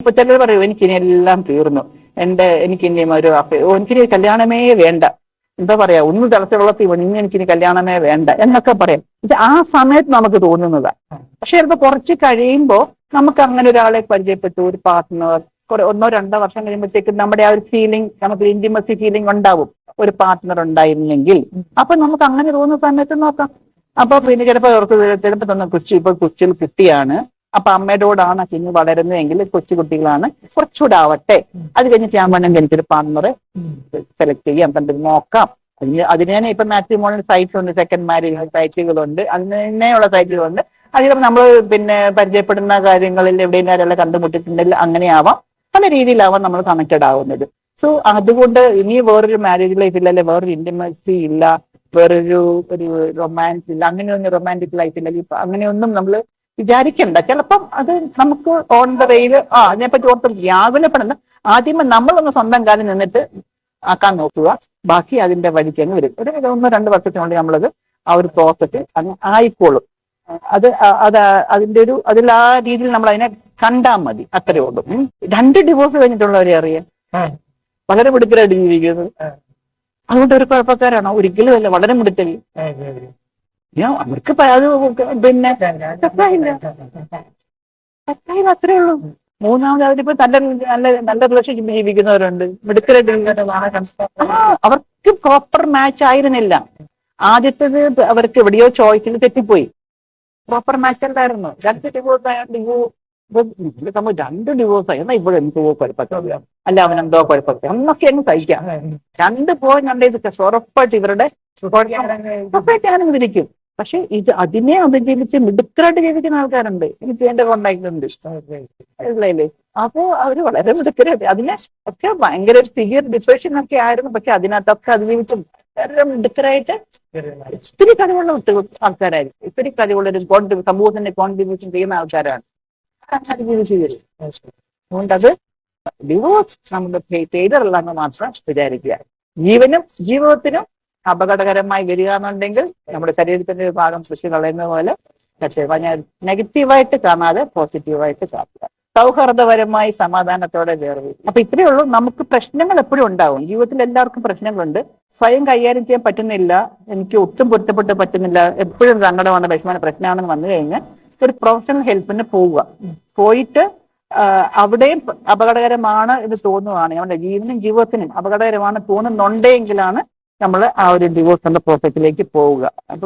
ഇപ്പൊ ചിലർ പറയും എനിക്കിനി എല്ലാം തീർന്നു. എന്റെ എനിക്കിനി ഒരു എനിക്കിനി കല്യാണമേ വേണ്ട. എന്താ പറയാ ഒന്ന് തിളച്ച വെള്ളത്തിൽ എനിക്ക് എനിക്കിനി കല്യാണമേ വേണ്ട എന്നൊക്കെ പറയാം. ആ സമയത്ത് നമുക്ക് തോന്നുന്നതാ. പക്ഷെ ചിലപ്പോ കുറച്ച് കഴിയുമ്പോ നമുക്ക് അങ്ങനെ ഒരാളെ പരിചയപ്പെട്ടു ഒരു പാർട്ട്ണർ കുറെ ഒന്നോ രണ്ടോ വർഷം കഴിയുമ്പോഴത്തേക്കും നമ്മുടെ ആ ഒരു ഫീലിംഗ് നമുക്ക് ഇന്റിമസി ഫീലിംഗ് ഉണ്ടാവും. ഒരു പാർട്ട്ണർ ഉണ്ടായിരുന്നെങ്കിൽ. അപ്പൊ നമുക്ക് അങ്ങനെ തോന്നുന്ന സമയത്ത് നോക്കാം. അപ്പൊ പിന്നെ ചിലപ്പോ ചിലപ്പോ തന്നെ കൊച്ചു ഇപ്പൊ കൊച്ചിൽ കുട്ടിയാണ്. അപ്പൊ അമ്മയോടാണ് കുഞ്ഞ് വളരുന്നതെങ്കിൽ കൊച്ചു കുട്ടികളാണ് കുറച്ചുകൂടെ ആവട്ടെ അത് കഴിഞ്ഞിട്ട് ഞാൻ വേണമെങ്കിൽ എനിക്കൊരു പാർട്ണറെ സെലക്ട് ചെയ്യാം. കണ്ടത് നോക്കാം. അതിന് അതിനെ ഇപ്പൊ മാട്രിമോണിയൽ സൈറ്റ് ഉണ്ട്. സെക്കൻഡ് മാരേജ് സൈറ്റുകളുണ്ട് അതിനുള്ള സൈറ്റുകളുണ്ട് അതിൽ നമ്മൾ പിന്നെ പരിചയപ്പെടുന്ന കാര്യങ്ങളിൽ എവിടെയും ആരെല്ലാം കണ്ടുമുട്ടിട്ടുണ്ടെങ്കിൽ അങ്ങനെയാവാം. പല രീതിയിലാവാം നമ്മൾ കണക്റ്റഡ് ആവുന്നത്. സോ അതുകൊണ്ട് ഇനി വേറൊരു മാരേജ് ലൈഫ് ഇല്ല അല്ലെ വേറൊരു ഇന്റിമസി ഇല്ല വേറൊരു ഒരു റൊമാൻസ് ഇല്ല അങ്ങനെയൊന്നും റൊമാന്റിക് ലൈഫ് ഇല്ല. അങ്ങനെയൊന്നും നമ്മൾ വിചാരിക്കണ്ട. ചിലപ്പം അത് നമുക്ക് ഓൺ ദ റെയിൽ ആ അതിനെപ്പറ്റി ഓർത്ത് വ്യാകുലപ്പെടണ്ട ആദ്യമേ നമ്മളൊന്ന് സ്വന്തം കാലിൽ നിന്നിട്ട് ആക്കാൻ നോക്കുക. ബാക്കി അതിന്റെ വഴിക്ക് അങ്ങ് വരും. ഒരു ഒന്നോ രണ്ട് വർഷത്തിനുള്ളിൽ നമ്മളത് ആ ഒരു പ്രോസസ് അങ്ങ് ആയിക്കോളും. അത് അത് അതിന്റെ ഒരു അതിൽ ആ രീതിയിൽ നമ്മൾ അതിനെ കണ്ടാൽ മതി. അത്രേ ഉള്ളൂ. രണ്ട് ഡിവോഴ്സ് കഴിഞ്ഞിട്ടുള്ളവരെ അറിയാം വളരെ മിടുക്കരായിട്ട് ജീവിക്കുന്നത്. അതുകൊണ്ട് ഒരു കുഴപ്പക്കാരാണോ. ഒരിക്കലും അല്ല വളരെ മിടുക്കൽ ഞാൻ അവർക്ക് അത് പിന്നെ അത്രേ ഉള്ളൂ. മൂന്നാമത് അവരിപ്പോ നല്ല നല്ല നല്ല റിലേഷൻഷിപ്പ് ജീവിക്കുന്നവരുണ്ട്. മിടുക്കലായിട്ട് അവർക്ക് പ്രോപ്പർ മാച്ച് ആയിരുന്നില്ല. ആദ്യത്തേത് അവർക്ക് എവിടെയോ ചോയ്സിൽ തെറ്റിപ്പോയി. പ്രോപ്പർ മാച്ച് അല്ലായിരുന്നു രണ്ട് ഡിവോഴ്സ് ആയ ഡിവോഴ്സ് നമ്മൾ രണ്ട് ഡിവോഴ്സ് ആയി. എന്നാ ഇവിടെ എന്തോ കുഴപ്പമില്ല അല്ല അവൻ എന്തോ കുഴപ്പമില്ല എന്നൊക്കെ അങ്ങ് സഹിക്കാം. രണ്ട് പോയി കണ്ടേ ഉറപ്പായിട്ട് ഇവരുടെ വിധിക്കും പക്ഷെ ഇത് അതിനെ അതിജീവിച്ച് മിടുക്കരായിട്ട് ജീവിക്കുന്ന ആൾക്കാരുണ്ട്. എനിക്ക് എന്റെ കോണ്ടാക്ട് ഉണ്ട് മനസ്സിലായില്ലേ? അപ്പോ അവർ വളരെ മിടുക്കരായിട്ട് അതിനെ ഒക്കെ ഭയങ്കര സിവിയർ ഡിപ്രഷൻ ഒക്കെ ആയിരുന്നു. പക്ഷെ അതിനകത്തൊക്കെ അതിജീവിച്ച് വളരെ മിടുക്കരായിട്ട് ഒത്തിരി കഴിവുള്ള ആൾക്കാരായിരിക്കും. ഒത്തിരി കഴിവുള്ള ഒരു കോൺട്രി സമൂഹത്തിന്റെ കോൺട്രിബ്യൂഷൻ ചെയ്യുന്ന ആൾക്കാരാണ്. അതിജീവിച്ച് വരും അതുകൊണ്ട് അത് ഡിവോഴ്സ് നമ്മുടെ ഫെയിലർ അല്ലെന്ന് മാത്രം വിചാരിക്കുക. ജീവനും ജീവിതത്തിനും അപകടകരമായി വരിക എന്നുണ്ടെങ്കിൽ നമ്മുടെ ശരീരത്തിന്റെ ഒരു ഭാഗം സൃഷ്ടി കളയുന്ന പോലെ ഞാൻ നെഗറ്റീവായിട്ട് കാണാതെ പോസിറ്റീവായിട്ട് കാണുക. സൗഹാർദ്ദപരമായി സമാധാനത്തോടെ വേർവ് അപ്പൊ ഇത്രയേ ഉള്ളൂ. നമുക്ക് പ്രശ്നങ്ങൾ എപ്പോഴും ഉണ്ടാവും. ജീവിതത്തിൽ എല്ലാവർക്കും പ്രശ്നങ്ങളുണ്ട്. സ്വയം കൈകാര്യം ചെയ്യാൻ പറ്റുന്നില്ല. എനിക്ക് ഒട്ടും പൊരുത്തപ്പെട്ട് പറ്റുന്നില്ല. എപ്പോഴും സങ്കടമാണ് വിഷമമാണ് പ്രശ്നമാണെന്ന് വന്നു കഴിഞ്ഞാൽ ഒരു പ്രൊഫഷണൽ ഹെൽപ്പിന് പോവുക. പോയിട്ട് അവിടെയും അപകടകരമാണ് എന്ന് തോന്നുവാണ്. നമ്മുടെ ജീവനും ജീവിതത്തിനും അപകടകരമാണ് തോന്നുന്നുണ്ടെങ്കിലാണ് നമ്മൾ ആ ഒരു ഡിവോഴ്സിന്റെ പ്രോസസ്സിലേക്ക് പോവുക.